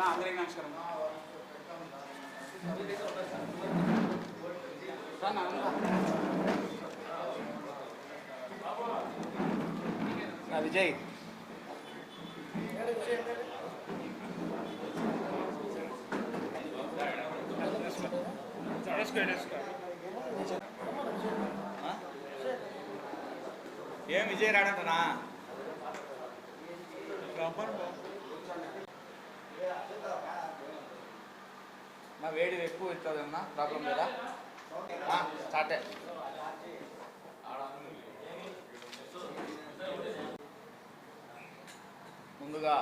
అన్న అందరికీ నమస్కారం విజయ్. ఏం విజయ్ రాడంటనా నా వేడి ఎక్కువ ఇస్తుంది అన్న? ప్రాబ్లం లేదా? స్టార్ట్ ముందుగా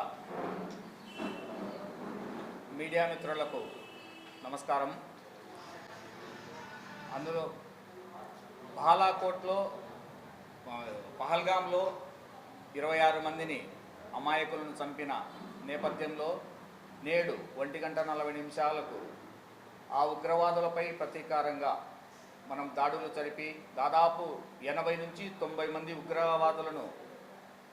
మీడియా మిత్రులకు నమస్కారం. అందులో బాలాకోట్లో పహల్గాంలో ఇరవై ఆరు మందిని అమాయకులను చంపిన నేపథ్యంలో నేడు ఒంటి గంట నలభై నిమిషాలకు ఆ ఉగ్రవాదులపై ప్రతీకారంగా మనం దాడులు జరిపి దాదాపు ఎనభై నుంచి తొంభై మంది ఉగ్రవాదులను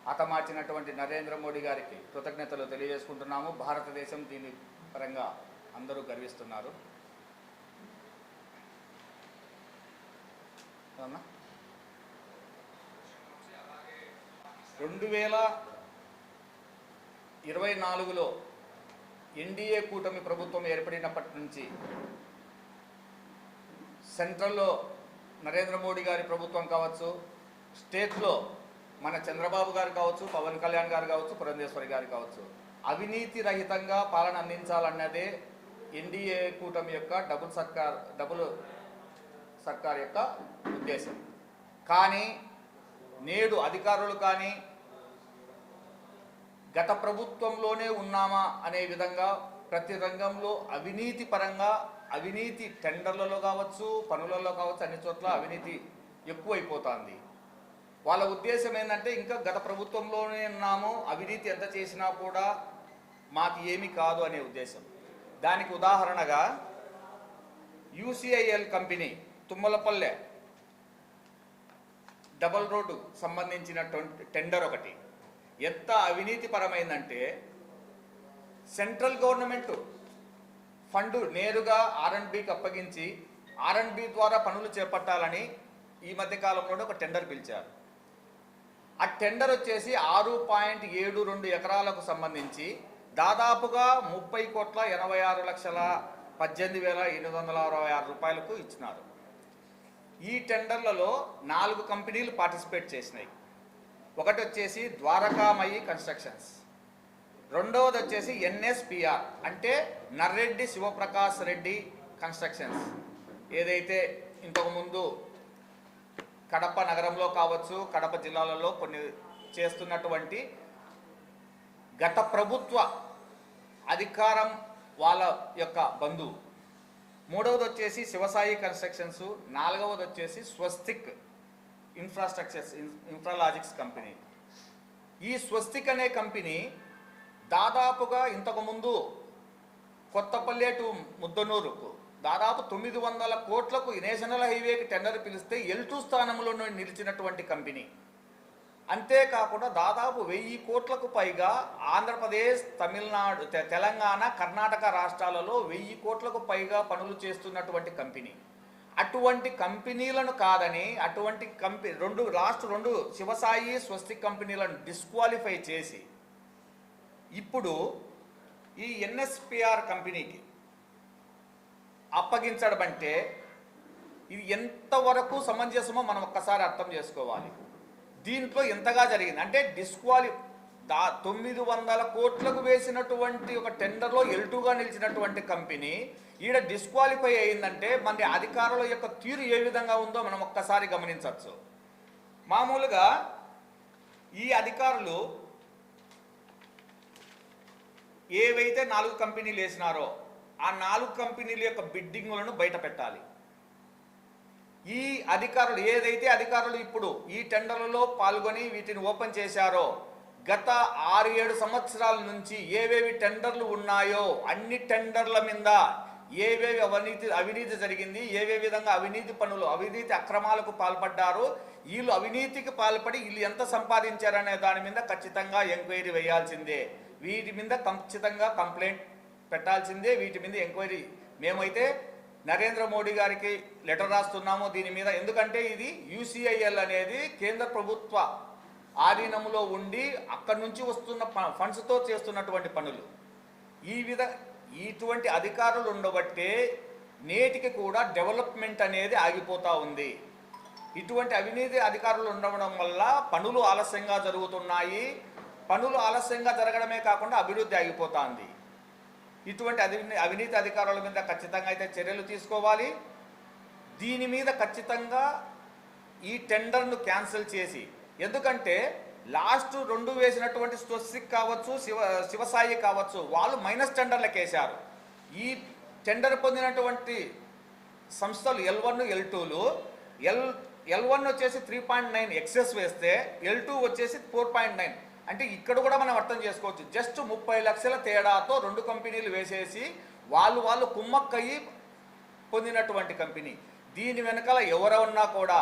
హతమార్చినటువంటి నరేంద్ర మోడీ గారికి కృతజ్ఞతలు తెలియజేసుకుంటున్నాము. భారతదేశం దీని పరంగా అందరూ గర్విస్తున్నారు. రెండు వేల ఇరవై నాలుగులో ఎన్డీఏ కూటమి ప్రభుత్వం ఏర్పడినప్పటి నుంచి సెంట్రల్లో నరేంద్ర మోడీ గారి ప్రభుత్వం కావచ్చు స్టేట్లో మన చంద్రబాబు గారు కావచ్చు పవన్ కళ్యాణ్ గారు కావచ్చు పురంధేశ్వరి గారు కావచ్చు. అవినీతి రహితంగా పాలన అందించాలన్నదే ఎన్డీఏ కూటమి యొక్క డబుల్ సర్కార్ డబుల్ సర్కార్ యొక్క ఉద్దేశం. కానీ నేడు అధికారులు కానీ గత ప్రభుత్వంలోనే ఉన్నామా అనే విధంగా ప్రతి రంగంలో అవినీతి పరంగా అవినీతి టెండర్లలో కావచ్చు పనులలో కావచ్చు అన్ని చోట్ల అవినీతి ఎక్కువైపోతుంది. వాళ్ళ ఉద్దేశం ఏంటంటే ఇంకా గత ప్రభుత్వంలోనే ఉన్నాము అవినీతి ఎంత చేసినా కూడా మాకు ఏమి కాదు అనే ఉద్దేశం. దానికి ఉదాహరణగా UCIL company Tummalapalle double road సంబంధించిన టెండర్ ఒకటి. ఎంత అవినీతి పరమైందంటే సెంట్రల్ గవర్నమెంట్ ఫండ్ నేరుగా ఆర్ఎండ్బికి అప్పగించి ఆర్ఎండ్బి ద్వారా పనులు చేపట్టాలని ఈ మధ్య కాలంలోనే ఒక టెండర్ పిలిచారు. ఆ టెండర్ వచ్చేసి ఆరు పాయింట్ ఏడు రెండు ఎకరాలకు సంబంధించి దాదాపుగా ముప్పై కోట్ల ఎనభై ఆరు లక్షల పద్దెనిమిది వేల ఎనిమిది వందల అరవై ఆరు రూపాయలకు ఇచ్చినారు. ఈ టెండర్లలో నాలుగు కంపెనీలు పార్టిసిపేట్ చేసినాయి. ఒకటి వచ్చేసి ద్వారకామయి కన్స్ట్రక్షన్స్. రెండవది వచ్చేసి ఎన్ఎస్పిఆర్ అంటే నర్రెడ్డి శివప్రకాష్ రెడ్డి కన్స్ట్రక్షన్స్. ఏదైతే ఇంతకుముందు కడప నగరంలో కావచ్చు కడప జిల్లాలలో కొన్ని చేస్తున్నటువంటి గత ప్రభుత్వ అధికారం వాళ్ళ యొక్క బంధువు. మూడవది వచ్చేసి శివసాయి కన్స్ట్రక్షన్స్ నాలుగవది వచ్చేసి స్వస్తిక్. ఇన్ఫ్రాస్ట్రక్చర్స్ ఇన్ఫ్రాలాజిక్స్ కంపెనీ ఈ స్వస్తిక్ అనే కంపెనీ దాదాపుగా ఇంతకుముందు కొత్తపల్లె టు ముద్దనూరుకు దాదాపు తొమ్మిది వందల కోట్లకు నేషనల్ హైవేకి టెండర్ పిలిస్తే ఎల్టూ స్థానంలో నిలిచినటువంటి కంపెనీ. అంతేకాకుండా దాదాపు వెయ్యి కోట్లకు పైగా ఆంధ్రప్రదేశ్ తమిళనాడు తె- తెలంగాణ కర్ణాటక రాష్ట్రాలలో వెయ్యి కోట్లకు పైగా పనులు చేస్తున్నటువంటి కంపెనీ. అటువంటి కంపెనీలను కాదని అటువంటి కంపెనీ రెండు లాస్ట్ రెండు శివసాయి స్వస్తిక్ కంపెనీలను డిస్క్వాలిఫై చేసి ఇప్పుడు ఈ ఎన్ఎస్పిఆర్ కంపెనీకి అప్పగించడం అంటే ఇది ఎంతవరకు సమంజసమో మనం ఒక్కసారి అర్థం చేసుకోవాలి. దీంట్లో ఎంతగా జరిగింది? అంటే డిస్క్వాలి దా తొమ్మిది వందల కోట్లకు వేసినటువంటి ఒక టెండర్లో ఎల్టుగా నిలిచినటువంటి కంపెనీ ఈడ డిస్క్వాలిఫై అయిందంటే మన అధికారుల యొక్క తీరు ఏ విధంగా ఉందో మనం ఒక్కసారి గమనించవచ్చు. మామూలుగా ఈ అధికారులు ఏవైతే నాలుగు కంపెనీలు వేసినారో ఆ నాలుగు కంపెనీల యొక్క బిడ్డింగులను బయట పెట్టాలి. ఈ అధికారులు ఏదైతే అధికారులు ఇప్పుడు ఈ టెండర్లలో పాల్గొని వీటిని ఓపెన్ చేశారో గత ఆరు ఏడు సంవత్సరాల నుంచి ఏవేవి టెండర్లు ఉన్నాయో అన్ని టెండర్ల మీద ఏవేవి అవినీతి అవినీతి జరిగింది ఏవే విధంగా అవినీతి పనులు అవినీతి అక్రమాలకు పాల్పడ్డారు వీళ్ళు అవినీతికి పాల్పడి వీళ్ళు ఎంత సంపాదించారనే దాని మీద ఖచ్చితంగా ఎంక్వైరీ వేయాల్సిందే. వీటి మీద ఖచ్చితంగా కంప్లైంట్ పెట్టాల్సిందే. వీటి మీద ఎంక్వైరీ మేమైతే నరేంద్ర మోడీ గారికి లెటర్ రాస్తున్నాము దీని మీద. ఎందుకంటే ఇది యూసీఐఎల్ అనేది కేంద్ర ప్రభుత్వ ఆధీనంలో ఉండి అక్కడి నుంచి వస్తున్న ఫండ్స్తో చేస్తున్నటువంటి పనులు. ఈ విధ ఇటువంటి అధికారులు ఉండబట్టే నేటికి కూడా డెవలప్మెంట్ అనేది ఆగిపోతూ ఉంది. ఇటువంటి అవినీతి అధికారులు ఉండడం వల్ల పనులు ఆలస్యంగా జరుగుతున్నాయి. పనులు ఆలస్యంగా జరగడమే కాకుండా అభివృద్ధి ఆగిపోతుంది. ఇటువంటి అవినీతి అధికారుల మీద ఖచ్చితంగా అయితే చర్యలు తీసుకోవాలి. దీని మీద ఖచ్చితంగా ఈ టెండర్ను క్యాన్సిల్ చేసి ఎందుకంటే లాస్ట్ రెండు వేసినటువంటి స్వస్తిక్ కావచ్చు శివ శివసాయి కావచ్చు వాళ్ళు మైనస్ టెండర్లకు వేశారు ఈ టెండర్ పొందినటువంటి సంస్థలు ఎల్ వన్ ఎల్ టూలు ఎల్ ఎల్ వన్ వచ్చేసి త్రీ పాయింట్ నైన్ ఎక్సెస్ వేస్తే ఎల్ టూ వచ్చేసి ఫోర్ పాయింట్ నైన్ అంటే ఇక్కడ కూడా మనం అర్థం చేసుకోవచ్చు. జస్ట్ ముప్పై లక్షల తేడాతో రెండు కంపెనీలు వేసేసి వాళ్ళు వాళ్ళు కుమ్మక్కయ్యి పొందినటువంటి కంపెనీ. దీని వెనకాల ఎవరన్నా కూడా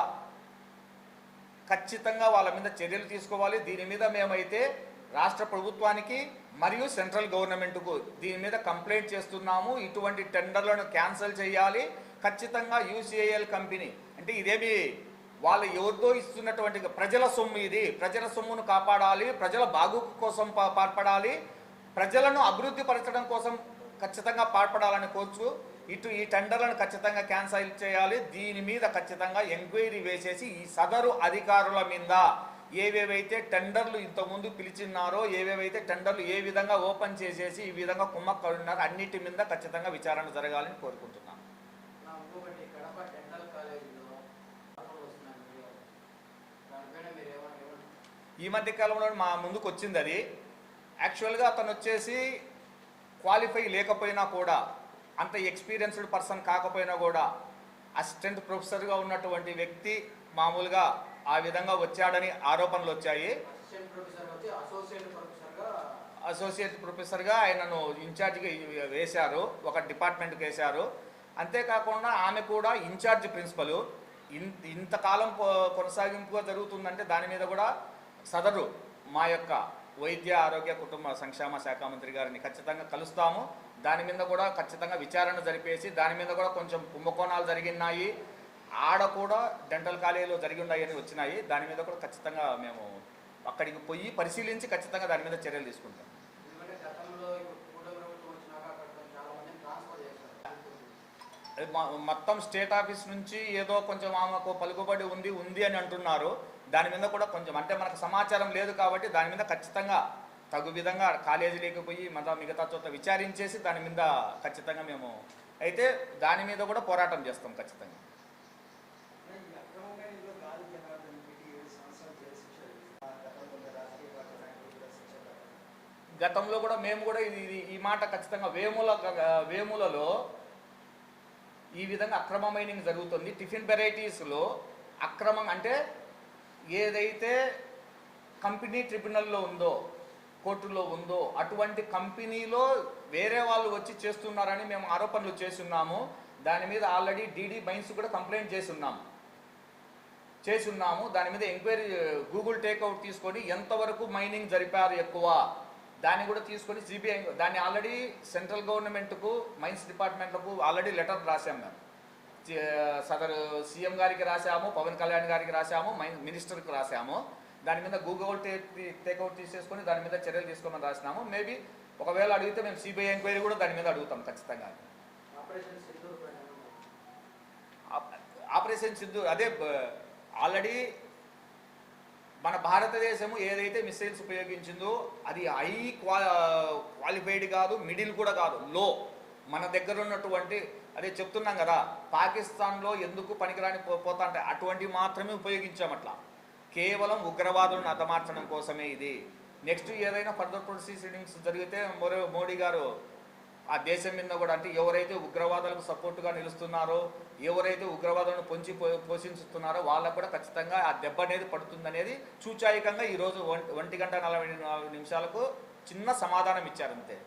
ఖచ్చితంగా వాళ్ళ మీద చర్యలు తీసుకోవాలి. దీని మీద మేమైతే రాష్ట్ర ప్రభుత్వానికి మరియు సెంట్రల్ గవర్నమెంట్కు దీని మీద కంప్లైంట్ చేస్తున్నాము. ఇటువంటి టెండర్లను క్యాన్సిల్ చేయాలి. ఖచ్చితంగా యూసీఐఎల్ కంపెనీ అంటే ఇదేమి వాళ్ళు ఎవరితో ఇస్తున్నటువంటి ప్రజల సొమ్ము ఇది. ప్రజల సొమ్మును కాపాడాలి. ప్రజల బాగు కోసం పా- పాల్పడాలి. ప్రజలను అభివృద్ధి పరచడం కోసం ఖచ్చితంగా పాల్పడాలని కోరుచు ఇటు ఈ టెండర్లను ఖచ్చితంగా క్యాన్సిల్ చేయాలి. దీని మీద ఖచ్చితంగా ఎంక్వైరీ వేసేసి ఈ సదరు అధికారుల మీద ఏవేవైతే టెండర్లు ఇంతకుముందు పిలిచిన్నారో ఏవేవైతే టెండర్లు ఏ విధంగా ఓపెన్ చేసేసి ఈ విధంగా కుమ్మక్కడున్నారో అన్నిటి మీద ఖచ్చితంగా విచారణ జరగాలని కోరుకుంటున్నాను ఈ మధ్య కాలంలో మా ముందుకు వచ్చింది అది. యాక్చువల్గా అతను వచ్చేసి క్వాలిఫై లేకపోయినా కూడా అంత ఎక్స్పీరియన్స్డ్ పర్సన్ కాకపోయినా కూడా అసిస్టెంట్ ప్రొఫెసర్గా ఉన్నటువంటి వ్యక్తి మామూలుగా ఆ విధంగా వచ్చాడని ఆరోపణలు వచ్చాయి. అసోసియేట్ ప్రొఫెసర్గా ఆయనను ఇన్ఛార్జిగా వేశారు ఒక డిపార్ట్మెంట్కి వేశారు. అంతేకాకుండా ఆమె కూడా ఇన్ఛార్జ్ ప్రిన్సిపల్. ఇన్ ఇంతకాలం కొనసాగింపుగా జరుగుతుందంటే దాని మీద కూడా సదరు మా యొక్క వైద్య ఆరోగ్య కుటుంబ సంక్షేమ శాఖ మంత్రి గారిని ఖచ్చితంగా కలుస్తాము. దాని మీద కూడా ఖచ్చితంగా విచారణ జరిపేసి దాని మీద కూడా కొంచెం కుంభకోణాలు జరిగినాయి ఆడ కూడా డెంటల్ కాలేజీలో జరిగి ఉన్నాయని వచ్చినాయి. దాని మీద కూడా ఖచ్చితంగా మేము అక్కడికి పోయి పరిశీలించి ఖచ్చితంగా దాని మీద చర్యలు తీసుకుంటాం. మొత్తం స్టేట్ ఆఫీస్ నుంచి ఏదో కొంచెం ఆమెకు పలుకుబడి ఉంది ఉంది అని అంటున్నారు. దాని మీద కూడా కొంచెం అంటే మనకు సమాచారం లేదు కాబట్టి దాని మీద ఖచ్చితంగా తగు విధంగా కాలేజీలోకి పోయి మన మిగతా చోట్ల విచారించేసి దాని మీద ఖచ్చితంగా మేము అయితే దాని మీద కూడా పోరాటం చేస్తాం ఖచ్చితంగా. గతంలో కూడా మేము కూడా ఇది ఈ మాట ఖచ్చితంగా వేముల వేములలో ఈ విధంగా అక్రమ మైనింగ్ జరుగుతుంది. టిఫిన్ వెరైటీస్లో అక్రమం అంటే ఏదైతే కంపెనీ ట్రిబ్యునల్లో ఉందో కోర్టులో ఉందో అటువంటి కంపెనీలో వేరే వాళ్ళు వచ్చి చేస్తున్నారని మేము ఆరోపణలు చేస్తున్నాము. దాని మీద ఆల్రెడీ డీడీ మైన్స్ కూడా కంప్లైంట్ చేసి చేస్తున్నాము. చేసి ఉన్నాము దాని మీద ఎంక్వైరీ గూగుల్ టేక్అవుట్ తీసుకొని ఎంతవరకు మైనింగ్ జరిపారు ఎక్కువ దాన్ని కూడా తీసుకొని సిబిఐ దాన్ని ఆల్రెడీ సెంట్రల్ గవర్నమెంట్కు మైన్స్ డిపార్ట్మెంట్లకు ఆల్రెడీ లెటర్ రాసాం మేము. సదరు సీఎం గారికి రాశాము పవన్ కళ్యాణ్ గారికి రాశాము మైన్ మినిస్టర్కి రాశాము. దాని మీద గూగుల్ టేక్ టేక్అవుట్ తీసేసుకొని దాని మీద చర్యలు తీసుకోమని రాసినాము. మేబీ ఒకవేళ అడిగితే మేము సిబిఐ ఎంక్వైరీ కూడా దాని మీద అడుగుతాం ఖచ్చితంగా. ఆపరేషన్ సింధు అదే ఆల్రెడీ మన భారతదేశము ఏదైతే మిసైల్స్ ఉపయోగించిందో అది హై క్వా క్వాలిఫైడ్ కాదు మిడిల్ కూడా కాదు లో. మన దగ్గర ఉన్నటువంటి అదే చెప్తున్నాం కదా పాకిస్తాన్లో ఎందుకు పనికిరాని పో- పోతా అంటే అటువంటి మాత్రమే ఉపయోగించాం అట్లా. కేవలం ఉగ్రవాదులను అతమార్చడం కోసమే ఇది. నెక్స్ట్ ఏదైనా ఫర్దర్ ప్రొసీడింగ్స్ జరిగితే మరో మోడీ గారు ఆ దేశం మీద కూడా అంటే ఎవరైతే ఉగ్రవాదులకు సపోర్టుగా నిలుస్తున్నారో ఎవరైతే ఉగ్రవాదులను పొంచి పో- పోషిస్తున్నారో వాళ్ళకు కూడా ఖచ్చితంగా ఆ దెబ్బ అనేది పడుతుందనేది సూచాయకంగా ఈరోజు ఒంటి గంట నలభై నాలుగు నిమిషాలకు చిన్న సమాధానం ఇచ్చారంతే.